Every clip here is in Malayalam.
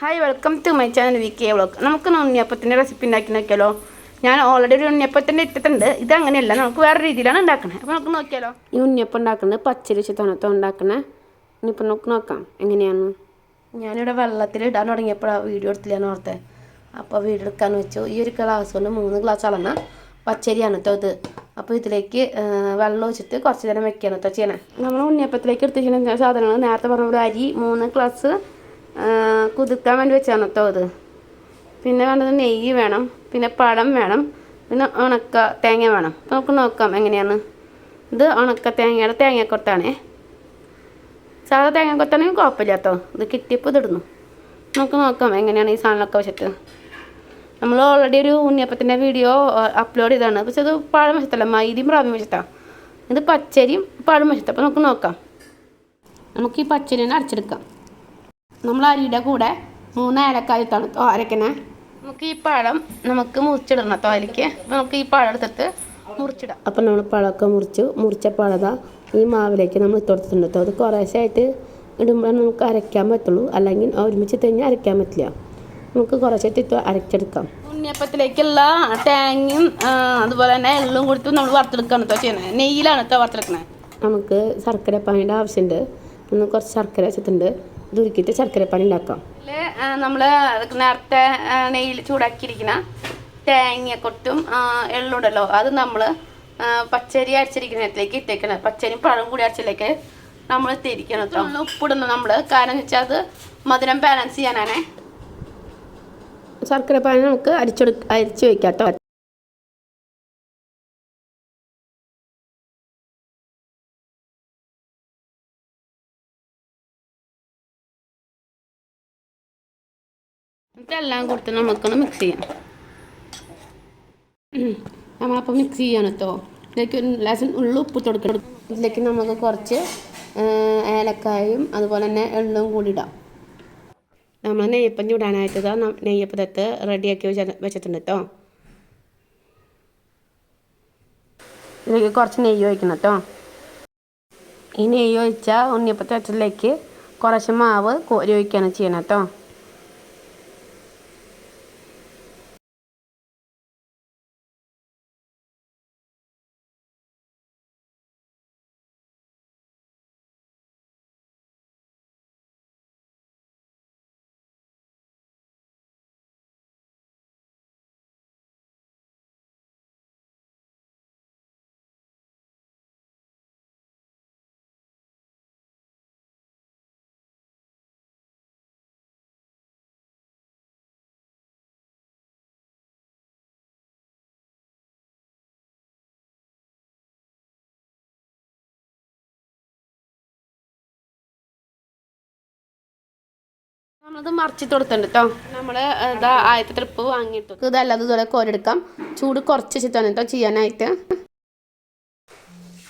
Hi welcome to my channel V K vlog നമുക്ക് ഉണ്ണിയപ്പത്തിന്റെ റെസിപ്പി ഉണ്ടാക്കി നോക്കിയാലോ ഞാൻ ഓൾറെഡി ഒരു ഉണ്ണിയപ്പത്തിന്റെ ഇട്ടിട്ടുണ്ട്. ഇത് അങ്ങനെയല്ല നമുക്ക് വേറെ രീതിയിലാണ് ഉണ്ടാക്കുന്നത് അപ്പോൾ നമുക്ക് നോക്കിയാലോ? ഈ ഉണ്ണിയപ്പം ഉണ്ടാക്കുന്നത് പച്ചരി വെച്ചിട്ടാണ് ഉണ്ടാക്കണേ. ഇനിയിപ്പോൾ നമുക്ക് നോക്കാം എങ്ങനെയാണ്? ഞാനിവിടെ വെള്ളത്തിൽ ഇടാൻ തുടങ്ങിയപ്പോഴാണ് വീഡിയോ എടുത്തില്ല ഓർത്തെ. അപ്പോൾ വീഡിയോ എടുക്കാൻ വെച്ചു. ഈ ഒരു ഗ്ലാസ് കൊണ്ട് മൂന്ന് ഗ്ലാസ് അളന്ന പച്ചരിയാണ് കേട്ടോ ഇത്. അപ്പോൾ ഇതിലേക്ക് വെള്ളം ഒഴിച്ചിട്ട് കുറച്ച് നേരം വെക്കുകയാണ് കേട്ടോ ചെയ്യണേ. നമ്മൾ ഉണ്ണിയപ്പത്തിലേക്ക് എടുത്തിരിക്കുന്ന സാധനങ്ങൾ നേരത്തെ പറഞ്ഞ പോലെ അരി മൂന്ന് ഗ്ലാസ് കുതിർക്കാൻ വേണ്ടി വെച്ചാണ് കേട്ടോ അത്. പിന്നെ വേണ്ടത് നെയ്യ് വേണം. പിന്നെ പഴം വേണം. പിന്നെ ഉണക്ക തേങ്ങ വേണം. അപ്പോൾ നമുക്ക് നോക്കാം എങ്ങനെയാണ്. ഇത് ഉണക്ക തേങ്ങയുടെ തേങ്ങക്കൊത്താണേ. സാധാ തേങ്ങക്കൊത്താണെങ്കിൽ കുഴപ്പമില്ല കേട്ടോ ഇത് കിട്ടിയപ്പോൾ ഇതിടുന്നു നമുക്ക് നോക്കാം എങ്ങനെയാണ് ഈ സാധനങ്ങളൊക്കെ വെച്ചിട്ട്. നമ്മൾ ഓൾറെഡി ഒരു ഉണ്ണിയപ്പത്തിന്റെ വീഡിയോ അപ്ലോഡ് ചെയ്താണ് പക്ഷെ അത് പഴം വെച്ചിട്ടല്ല മൈദയും പ്രാവിയും വെച്ചിട്ടാണ് ഇത് പച്ചരിയും പഴം വെച്ചിട്ട്. അപ്പോൾ നമുക്ക് നോക്കാം. നമുക്ക് ഈ പച്ചരിനെ അരച്ചെടുക്കാം. നമ്മൾ അരിയുടെ കൂടെ മൂന്ന് കേട്ടോ അരക്കണേ. നമുക്ക് ഈ പഴം നമുക്ക് മുറിച്ചിടണം കേട്ടോ അതിലേക്ക്. നമുക്ക് ഈ പഴം എടുത്തിട്ട് മുറിച്ചിടാം. അപ്പം നമ്മൾ പഴമൊക്കെ മുറിച്ചു. മുറിച്ച പഴത ഈ മാവിലേക്ക് നമ്മൾ ഇട്ട് കൊടുത്തിട്ടുണ്ട് കേട്ടോ അത് കുറേശ്ശായിട്ട് ഇടുമ്പോഴാണ് നമുക്ക് അരയ്ക്കാൻ പറ്റുള്ളൂ. അല്ലെങ്കിൽ ഒരുമിച്ച് തന്നെ അരയ്ക്കാൻ പറ്റില്ല. നമുക്ക് കുറച്ചായിട്ട് ഇട്ട് അരച്ചെടുക്കാം. ഉണ്ണിയപ്പത്തിലേക്കുള്ള തേങ്ങയും അതുപോലെ തന്നെ എള്ളും കൊടുത്ത് നമ്മൾ വറുത്തെടുക്കുകയാണ് കേട്ടോ ചെയ്യുന്നത്. നെയ്യിലാണ് കേട്ടോ വറുത്തെടുക്കുന്നത് നമുക്ക് ശർക്കര പാനിയുടെ ആവശ്യമുണ്ട് ഒന്ന് കുറച്ച് ശർക്കര വെച്ചിട്ടുണ്ട്. ഇത് ഉരുക്കിയിട്ട് ശർക്കര പാനി ഉണ്ടാക്കാം. നമ്മൾ നേരത്തെ നെയ്യിൽ ചൂടാക്കിയിരിക്കുന്ന തേങ്ങക്കൊട്ടും എള്ളുണ്ടല്ലോ അത് നമ്മൾ പച്ചരി അരച്ചിരിക്കുന്നതിലേക്ക് ഇട്ടേക്കണം. പച്ചരിയും പഴം കൂടി അരച്ചിലേക്ക് നമ്മൾ തിരിക്കണം കേട്ടോ നമ്മൾ ഉപ്പിടുന്നു നമ്മൾ കാരണം എന്ന് വെച്ചാൽ അത് മധുരം ബാലൻസ് ചെയ്യാനാണേ. ശർക്കര പാനി നമുക്ക് അരിച്ചെടു അരിച്ച് വെക്കാം കേട്ടോ ഇതെല്ലാം കൊടുത്ത് നമുക്കൊന്ന് മിക്സ് ചെയ്യാം. നമ്മളപ്പോൾ മിക്സ് ചെയ്യാണ് കേട്ടോ ഇതിലേക്ക് ഒരു ഉള്ളു ഉപ്പ് കൊടുക്കണം. ഇതിലേക്ക് നമുക്ക് കുറച്ച് ഏലക്കായും അതുപോലെ തന്നെ എള്ളും കൂടി ഇടാം. നമ്മൾ നെയ്യപ്പം ചൂടാനായിട്ട് ഇതാ ന- നെയ്യപ്പത്തത്ത് റെഡിയാക്കി വെച്ച വെച്ചിട്ടുണ്ട് കേട്ടോ ഇതിലേക്ക് കുറച്ച് നെയ്യ് ഒഴിക്കണം കേട്ടോ ഈ നെയ്യ് ഒഴിച്ചാൽ ഉണ്ണിയപ്പത്തെ കുറച്ച് മാവ് കോരി ഒഴിക്കുകയാണ് ചെയ്യണം കേട്ടോ നമ്മളത് മറിച്ചിട്ട് കൊടുത്തിട്ടുണ്ട് കേട്ടോ നമ്മൾ ഇതാ ആദ്യത്തെ ട്രിപ്പ് വാങ്ങിയിട്ട്. ഇതല്ലാതെ ഇതുപോലെ കോരെടുക്കാം ചൂട് കുറച്ച് വെച്ചിട്ടാണ് കേട്ടോ ചെയ്യാനായിട്ട്.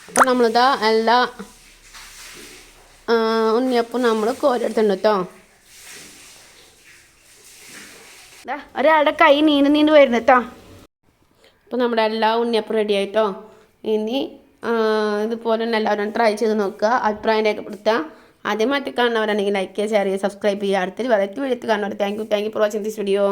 അപ്പം നമ്മളിതാ എല്ലാ ഉണ്ണിയപ്പം നമ്മൾ കോരെടുത്തിട്ടുണ്ട് കേട്ടോ ഒരാളുടെ കൈ നീണ്ട് നീണ്ട് വരുന്നു കേട്ടോ അപ്പോൾ നമ്മുടെ എല്ലാ ഉണ്ണിയപ്പം റെഡി ആയിട്ടോ ഇനി ഇതുപോലെ എല്ലാവരും ട്രൈ ചെയ്ത് നോക്കുക അഭിപ്രായം രേഖപ്പെടുത്തുക. ആദ്യമായിട്ട് കാണുന്നവരാണെങ്കിൽ ലൈക്ക് ചെയ്യുക ഷെയർ ചെയ്യുക സബ്സ്ക്രൈബ് ചെയ്യുക. അടുത്തൊരു വെറൈറ്റി വീഡിയോ കാണുന്നവർ thank you thank you for watching this video